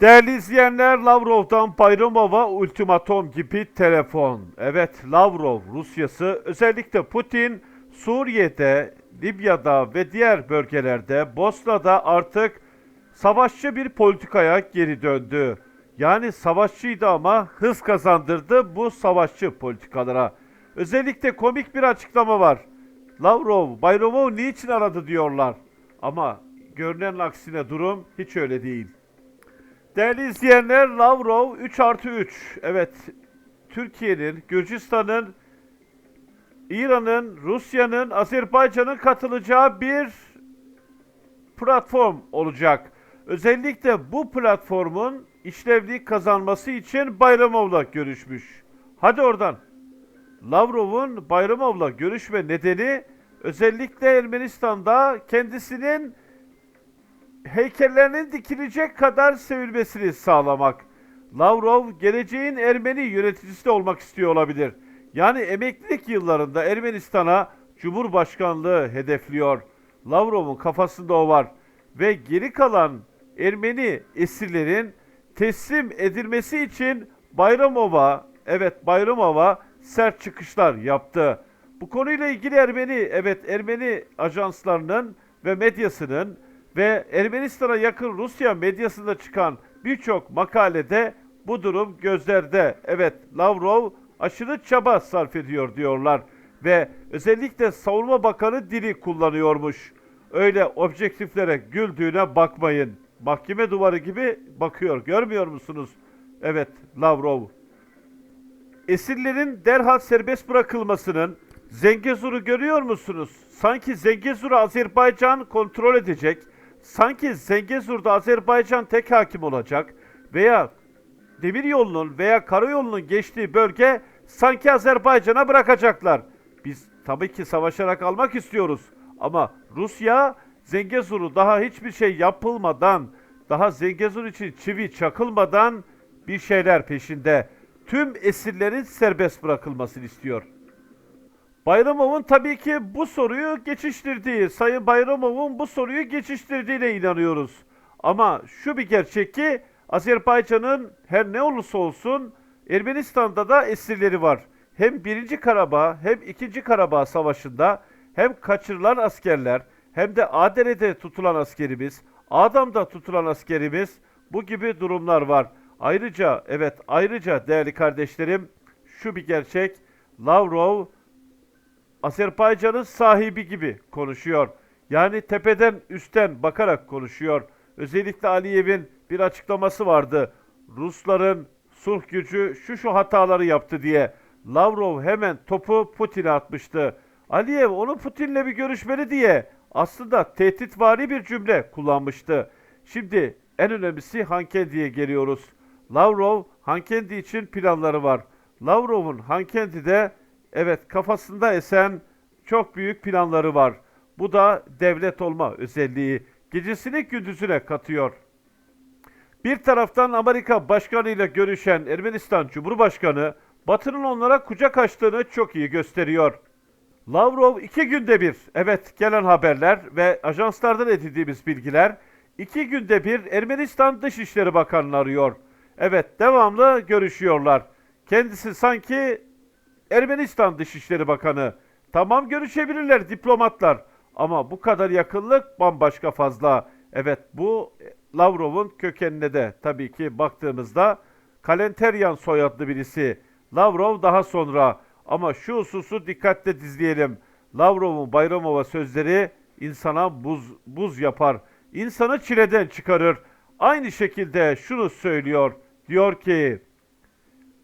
Değerli izleyenler Lavrov'dan Bayramova ultimatom gibi telefon. Evet Lavrov Rusyası özellikle Putin Suriye'de, Libya'da ve diğer bölgelerde Bosna'da artık savaşçı bir politikaya geri döndü. Yani savaşçıydı ama hız kazandırdı bu savaşçı politikalara. Özellikle komik bir açıklama var. Lavrov, Bayramov niçin aradı diyorlar. Ama görünen aksine durum hiç öyle değil. Değerli izleyenler Lavrov 3 artı 3. Evet Türkiye'nin, Gürcistan'ın, İran'ın, Rusya'nın, Azerbaycan'ın katılacağı bir platform olacak. Özellikle bu platformun işlevliği kazanması için Bayramov'la görüşmüş. Hadi oradan. Lavrov'un Bayramov'la görüşme nedeni özellikle Ermenistan'da kendisinin heykellerinin dikilecek kadar sevilmesini sağlamak. Lavrov geleceğin Ermeni yöneticisi de olmak istiyor olabilir. Yani emeklilik yıllarında Ermenistan'a Cumhurbaşkanlığı hedefliyor. Lavrov'un kafasında o var. Ve geri kalan Ermeni esirlerin teslim edilmesi için Bayramova, evet Bayramova sert çıkışlar yaptı. Bu konuyla ilgili Ermeni, evet Ermeni ajanslarının ve medyasının ve Ermenistan'a yakın Rusya medyasında çıkan birçok makalede bu durum gözlerde. Evet Lavrov aşırı çaba sarf ediyor diyorlar ve özellikle Savunma Bakanı dili kullanıyormuş. Öyle objektiflere güldüğüne bakmayın. Mahkeme duvarı gibi bakıyor. Görmüyor musunuz? Evet Lavrov. Esirlerin derhal serbest bırakılmasının Zengezur'u görüyor musunuz? Sanki Zengezur'u Azerbaycan kontrol edecek. Sanki Zengezur'da Azerbaycan tek hakim olacak. Veya demir yolunun veya karayolunun geçtiği bölge sanki Azerbaycan'a bırakacaklar. Biz tabii ki savaşarak almak istiyoruz. Ama Rusya Zengezur'u daha hiçbir şey yapılmadan, daha Zengezur için çivi çakılmadan bir şeyler peşinde. Tüm esirlerin serbest bırakılmasını istiyor. Bayramov'un tabii ki bu soruyu geçiştirdiği, Sayın Bayramov'un bu soruyu geçiştirdiğine inanıyoruz. Ama şu bir gerçek ki Azerbaycan'ın her ne olursa olsun Ermenistan'da da esirleri var. Hem 1. Karabağ hem 2. Karabağ Savaşı'nda hem kaçırılan askerler hem de Adere'de tutulan askerimiz, Adam'da tutulan askerimiz bu gibi durumlar var. Ayrıca evet ayrıca değerli kardeşlerim şu bir gerçek Lavrov Azerbaycan'ın sahibi gibi konuşuyor. Yani tepeden üstten bakarak konuşuyor. Özellikle Aliyev'in bir açıklaması vardı. Rusların sulh gücü şu şu hataları yaptı diye. Lavrov hemen topu Putin'e atmıştı. Aliyev onu Putin'le bir görüşmeli diye aslında tehditvari bir cümle kullanmıştı. Şimdi en önemlisi Hankendi'ye geliyoruz. Lavrov Hankendi için planları var. Lavrov'un Hankendi'de evet kafasında esen çok büyük planları var. Bu da devlet olma özelliği. Gecesini gündüzüne katıyor. Bir taraftan Amerika Başkanı ile görüşen Ermenistan Cumhurbaşkanı Batı'nın onlara kucak açtığını çok iyi gösteriyor. Lavrov iki günde bir, evet gelen haberler ve ajanslardan edindiğimiz bilgiler, iki günde bir Ermenistan Dışişleri Bakanı'nı arıyor. Evet devamlı görüşüyorlar. Kendisi sanki Ermenistan Dışişleri Bakanı. Tamam görüşebilirler diplomatlar ama bu kadar yakınlık bambaşka fazla. Evet bu Lavrov'un kökenine de tabii ki baktığımızda Kalenteryan soyadlı birisi. Lavrov daha sonra ama şu hususu dikkatle dizleyelim. Lavrov'un Bayramova sözleri insana buz, buz yapar. İnsanı çileden çıkarır. Aynı şekilde şunu söylüyor. Diyor ki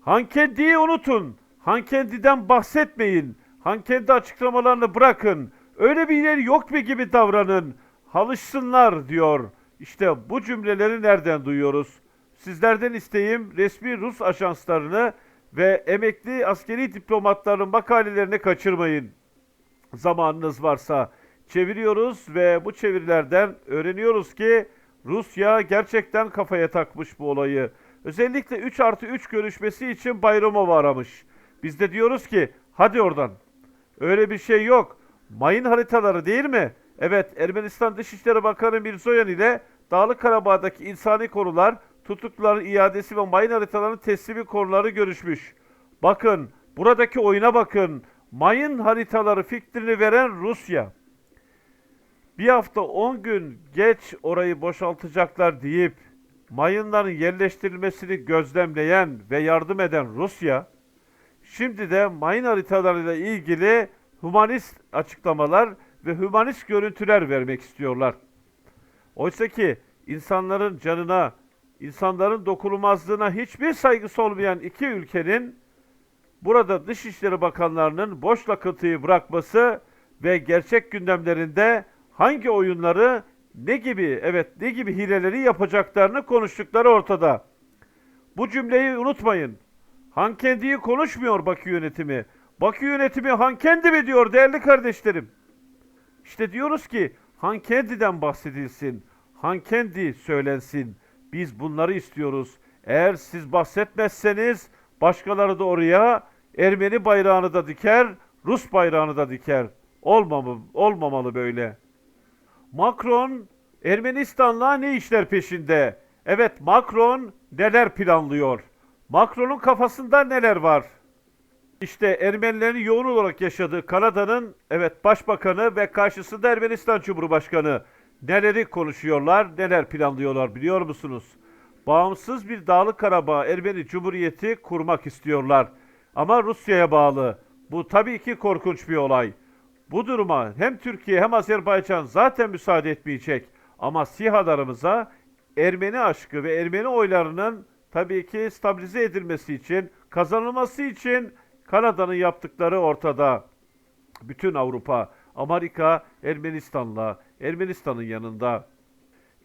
Hankendi'yi unutun. Hankendi'den bahsetmeyin. Hankendi açıklamalarını bırakın. Öyle bir ileri yok mu gibi davranın. Halışsınlar diyor. İşte bu cümleleri nereden duyuyoruz? Sizlerden isteğim resmi Rus ajanslarını ve emekli askeri diplomatların makalelerini kaçırmayın. Zamanınız varsa çeviriyoruz ve bu çevirilerden öğreniyoruz ki Rusya gerçekten kafaya takmış bu olayı. Özellikle 3 artı 3 görüşmesi için Bayramov aramış. Biz de diyoruz ki hadi oradan. Öyle bir şey yok. Mayın haritaları değil mi? Evet Ermenistan Dışişleri Bakanı Mirzoyan ile Dağlık Karabağ'daki insani konular tutukluların iadesi ve mayın haritalarının teslimi konuları görüşmüş. Bakın, buradaki oyuna bakın. Mayın haritaları fikrini veren Rusya. Bir hafta 10 gün geç orayı boşaltacaklar deyip mayınların yerleştirilmesini gözlemleyen ve yardım eden Rusya, şimdi de mayın haritalarıyla ilgili humanist açıklamalar ve humanist görüntüler vermek istiyorlar. Oysa ki insanların canına, insanların dokunulmazlığına hiçbir saygısı olmayan iki ülkenin burada Dışişleri Bakanlarının boş lakıtıyı bırakması ve gerçek gündemlerinde hangi oyunları ne gibi evet ne gibi hileleri yapacaklarını konuştukları ortada. Bu cümleyi unutmayın. Hankendi'yi konuşmuyor Bakü yönetimi. Bakü yönetimi Hankendi mi diyor değerli kardeşlerim. İşte diyoruz ki Hankendi'den bahsedilsin. Hankendi söylensin. Biz bunları istiyoruz. Eğer siz bahsetmezseniz başkaları da oraya Ermeni bayrağını da diker, Rus bayrağını da diker. Olmamalı, olmamalı böyle. Macron Ermenistan'la ne işler peşinde? Evet Macron neler planlıyor? Macron'un kafasında neler var? İşte Ermenilerin yoğun olarak yaşadığı Kanada'nın evet başbakanı ve karşısında Ermenistan Cumhurbaşkanı neleri konuşuyorlar, neler planlıyorlar biliyor musunuz? Bağımsız bir Dağlık Karabağ Ermeni Cumhuriyeti kurmak istiyorlar. Ama Rusya'ya bağlı. Bu tabii ki korkunç bir olay. Bu duruma hem Türkiye hem Azerbaycan zaten müsaade etmeyecek. Ama SİHA'larımıza Ermeni aşkı ve Ermeni oylarının tabii ki stabilize edilmesi için, kazanılması için Kanada'nın yaptıkları ortada. Bütün Avrupa, Amerika Ermenistan'la, Ermenistan'ın yanında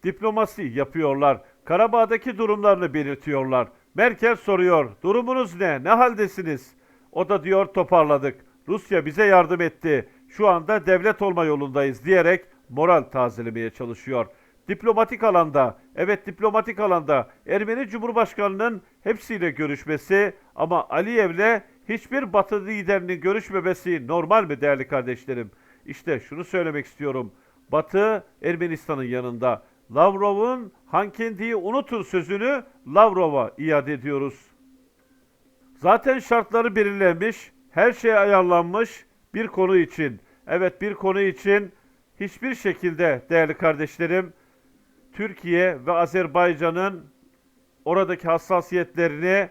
diplomasi yapıyorlar. Karabağ'daki durumlarını belirtiyorlar. Merkel soruyor, durumunuz ne, ne haldesiniz? O da diyor toparladık. Rusya bize yardım etti. Şu anda devlet olma yolundayız diyerek moral tazelemeye çalışıyor. Diplomatik alanda, evet diplomatik alanda Ermeni Cumhurbaşkanı'nın hepsiyle görüşmesi ama Aliyev'le hiçbir Batı liderinin görüşmemesi normal mi değerli kardeşlerim? İşte şunu söylemek istiyorum. Batı Ermenistan'ın yanında. Lavrov'un Hankendi'yi unutun sözünü Lavrov'a iade ediyoruz. Zaten şartları belirlenmiş, her şey ayarlanmış bir konu için. Evet bir konu için hiçbir şekilde değerli kardeşlerim Türkiye ve Azerbaycan'ın oradaki hassasiyetlerini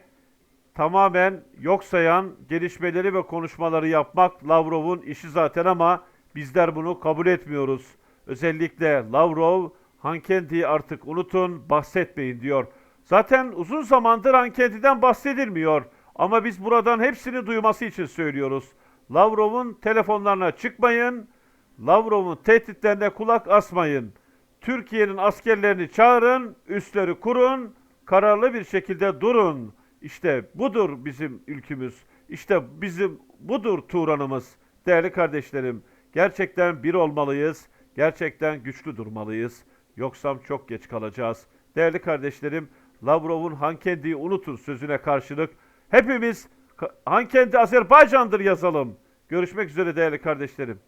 tamamen yok sayan gelişmeleri ve konuşmaları yapmak Lavrov'un işi zaten ama bizler bunu kabul etmiyoruz. Özellikle Lavrov Hankendi'yi artık unutun, bahsetmeyin diyor. Zaten uzun zamandır Hankendi'den bahsedilmiyor. Ama biz buradan hepsini duyması için söylüyoruz. Lavrov'un telefonlarına çıkmayın. Lavrov'un tehditlerine kulak asmayın. Türkiye'nin askerlerini çağırın, üsleri kurun, kararlı bir şekilde durun. İşte budur bizim ülkümüz. İşte bizim budur Turan'ımız. Değerli kardeşlerim, gerçekten bir olmalıyız. Gerçekten güçlü durmalıyız. Yoksa çok geç kalacağız. Değerli kardeşlerim, Lavrov'un Hankendi'yi unutun sözüne karşılık hepimiz Hankendi Azerbaycan'dır yazalım. Görüşmek üzere değerli kardeşlerim.